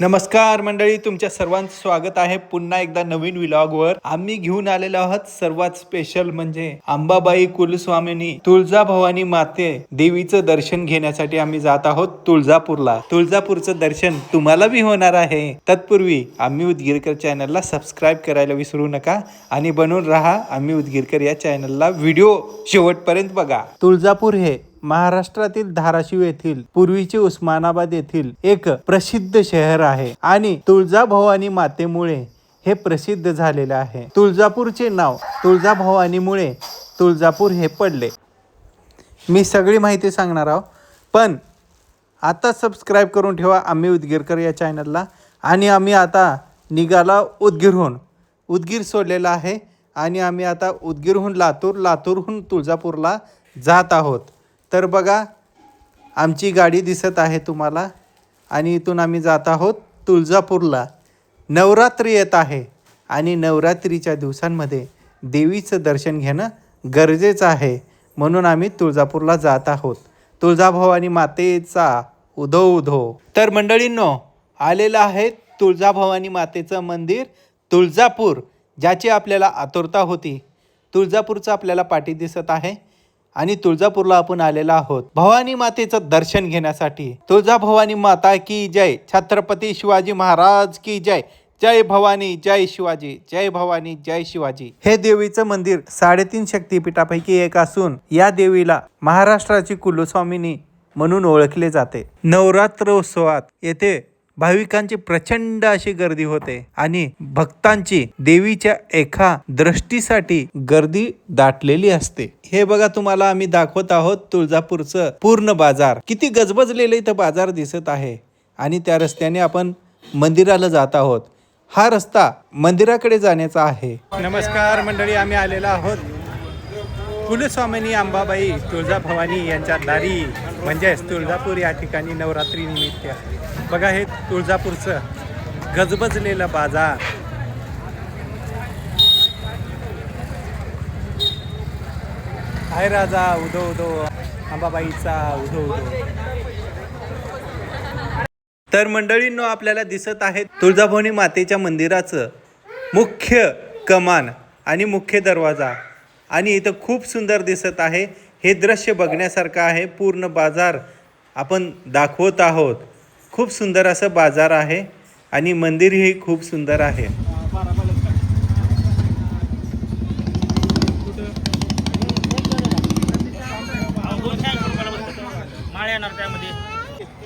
नमस्कार मंडळी तुमच्या सर्वांचं स्वागत आहे पुन्हा एकदा नवीन विलॉगवर. आम्ही घेऊन आलेलो आहोत सर्वात स्पेशल म्हणजे अंबाबाई कुलस्वामिनी तुळजाभवानी माते देवीचं दर्शन घेण्यासाठी आम्ही जात आहोत तुळजापूरला. तुळजापूरचं दर्शन तुम्हाला बी होणार आहे. तत्पूर्वी आम्ही उदगीरकर चॅनलला सबस्क्राईब करायला विसरू नका आणि बनून राहा आम्ही उदगीरकर या चॅनलला व्हिडिओ शेवटपर्यंत बघा. तुळजापूर हे महाराष्ट्रातील धाराशिव येथील पूर्वीचे उस्मानाबाद येथील एक प्रसिद्ध शहर आहे आणि तुळजाभवानी मातेमुळे हे प्रसिद्ध झालेले आहे. तुळजापूरचे नाव तुळजाभवानीमुळे तुळजापूर हे पडले. मी सगळी माहिती सांगणार आहोत पण आता सबस्क्राईब करून ठेवा आम्ही उदगीरकर या चॅनलला आणि आम्ही आता निघाला उदगीरहून. उदगीर सोडलेला आहे आणि आम्ही आता उदगीरहून लातूर लातूरहून तुळजापूरला जात आहोत. तर बघा आमची गाडी दिसत आहे तुम्हाला आणि इथून आम्ही जात आहोत तुळजापूरला. नवरात्री येत आहे आणि नवरात्रीच्या दिवसांमध्ये देवीचं दर्शन घेणं गरजेचं आहे म्हणून आम्ही तुळजापूरला जात आहोत. तुळजाभवानी मातेचा उधो उधो. तर मंडळींनो आलेलं आहे तुळजाभवानी मातेचं मंदिर तुळजापूर ज्याची आपल्याला आतुरता होती. तुळजापूरचं आपल्याला पाठी दिसत आहे. आणि तुळजापूरला आपण आलेला आहोत. भवानी मातेचं दर्शन घेण्यासाठी. तुळजाभवानी माता की जय. छत्रपती शिवाजी महाराज की जय. जय भवानी जय शिवाजी जय भवानी जय शिवाजी. हे देवीचं मंदिर साडेतीन शक्तिपीठापैकी एक असून या देवीला महाराष्ट्राची कुलस्वामिनी म्हणून ओळखले जाते. नवरात्रोत्सवात येथे भाविकांची प्रचंड अशी गर्दी होते आणि भक्तांची देवीच्या एका दृष्टीसाठी गर्दी दाटलेली असते. हे बघा तुम्हाला आम्ही दाखवत आहोत तुळजापूरचं पूर्ण बाजार. किती गजबजलेलं इथं बाजार दिसत आहे. आणि त्या रस्त्याने आपण मंदिराला जात आहोत. हा रस्ता मंदिराकडे जाण्याचा आहे. नमस्कार मंडळी आम्ही आलेलो आहोत कुलस्वामिनी अंबाबाई तुळजाभवानी यांच्या दारी म्हणजेच तुळजापूर या ठिकाणी नवरात्री निमित्त. बघा हे तुळजापूरचं गजबजलेलं बाजार. हाय राजा उदो उदो. अंबाबाईचा उदो उदो. तर मंडळींनो आपल्याला दिसत आहे तुळजाभवानी मातेच्या मंदिराचं मुख्य कमान आणि मुख्य दरवाजा. आणि इथं खूप सुंदर दिसत आहे. हे दृश्य बघण्यासारखं आहे. पूर्ण बाजार आपण दाखवत आहोत. खूप सुंदर असं बाजार आहे आणि मंदिरही खूप सुंदर आहे.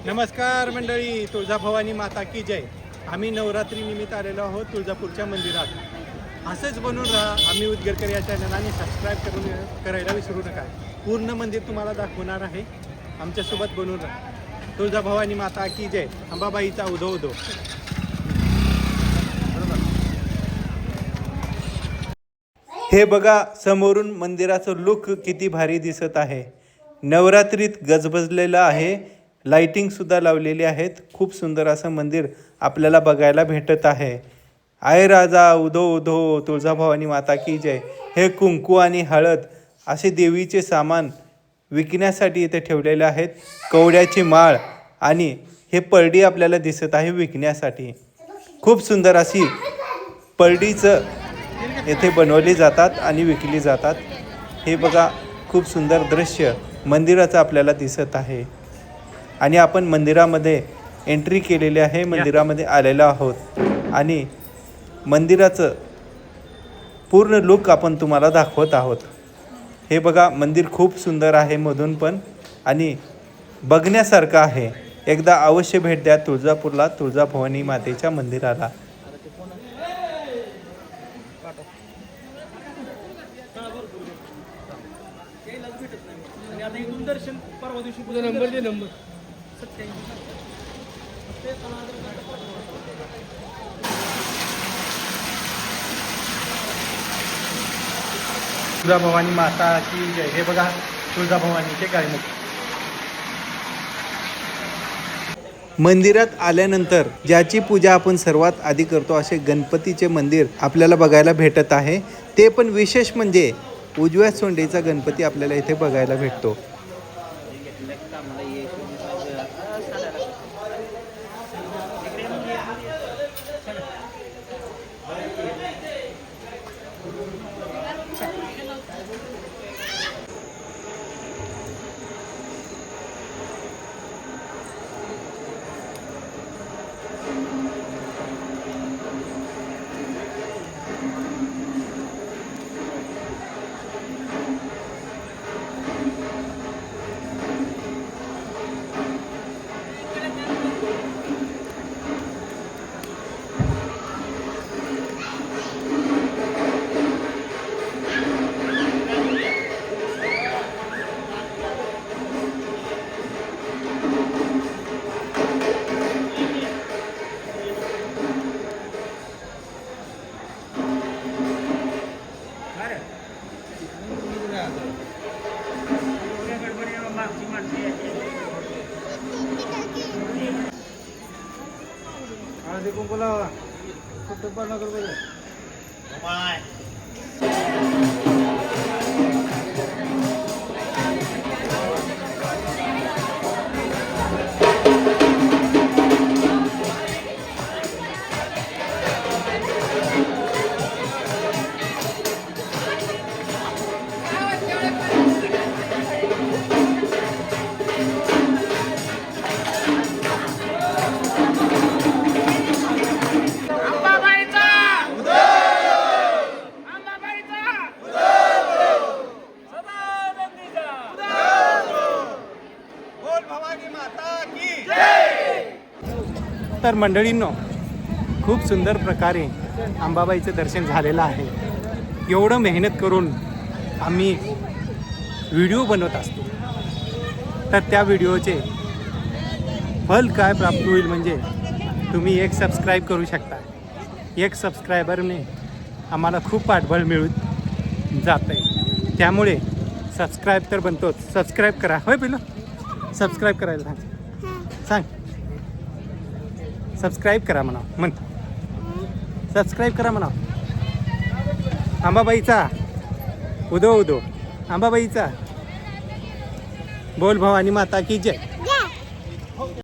नमस्कार मंडळी तुळजाभवानी माता की जय. आम्ही नवरात्री निमित्त आलेलो आहोत तुळजापूरच्या मंदिरात. असंच बनून राहा. आम्ही उद्गरकर या चॅनलला सबस्क्राईब करून करायला विसरू नका. पूर्ण मंदिर तुम्हाला दाखवणार आहे. आमच्यासोबत बनून राहा. तुळजाभवानी माता की जय. अंबाबाईचा उदो उदो. हे बघा समोरून मंदिराचं लुक किती भारी दिसत आहे. नवरात्रीत गजबजलेलं आहे. लाइटिंग सुद्धा लावलेली आहेत. खूप सुंदर असं मंदिर आपल्याला बघायला भेटत आहे. आय राजा उदो उदो तुळजाभवानी माता की जय. हे कुंकू आणि हळद असे देवीचे सामान विकण्यासाठी इथे ठेवलेले आहेत. कवड्याची माळ आणि हे परडी आपल्याला दिसत आहे विकण्यासाठी. खूप सुंदर अशी परडीचं येथे बनवली जातात आणि विकली जातात. हे बघा खूप सुंदर दृश्य मंदिराचं आपल्याला दिसत आहे. आणि आपण मंदिरामध्ये एंट्री केलेली आहे. मंदिरामध्ये आलेलो आहोत. आणि मंदिराचं पूर्ण लुक आपण तुम्हाला दाखवत आहोत. हे बघा मंदिर खूप सुंदर आहे मधून पण आणि बघण्यासारखं आहे. एकदा अवश्य भेट द्या तुळजापूरला तुळजाभवानी मातेच्या मंदिराला आणि आता इथून दर्शन परवा दिवशी नंबर दे नंबर तुळजाभवानी माता की जय. हे बघा तुळजाभवानीचे गायमुख. मंदिरात आल्यानंतर ज्याची पूजा आपण सर्वात आधी करतो असे गणपतीचे मंदिर आपल्याला बघायला भेटत आहे. ते पण विशेष म्हणजे उजव्या सोंडेचा गणपती आपल्याला इथे बघायला भेटतो. बोलावा कुठं नगर तर मंडळींनो खूप सुंदर प्रकारे अंबाबाईचं दर्शन झालेलं आहे. एवढं मेहनत करून आम्ही व्हिडिओ बनवत असतो. तर त्या व्हिडिओचे फल काय प्राप्त होईल म्हणजे तुम्ही एक सबस्क्राईब करू शकता. एक सबस्क्रायबरने आम्हाला खूप पाठबळ मिळून जात आहे त्यामुळे सबस्क्राईब तर बनतोच. सबस्क्राईब करा. होय पहिलं सबस्क्राईब करायला सांग. सांग. सबस्क्राईब करा म्हणा. म्हण. सबस्क्राईब करा म्हणा. आंबाबाईचा. उदो उदो. आंबाबाईचा. बोल भवानी माता की जय.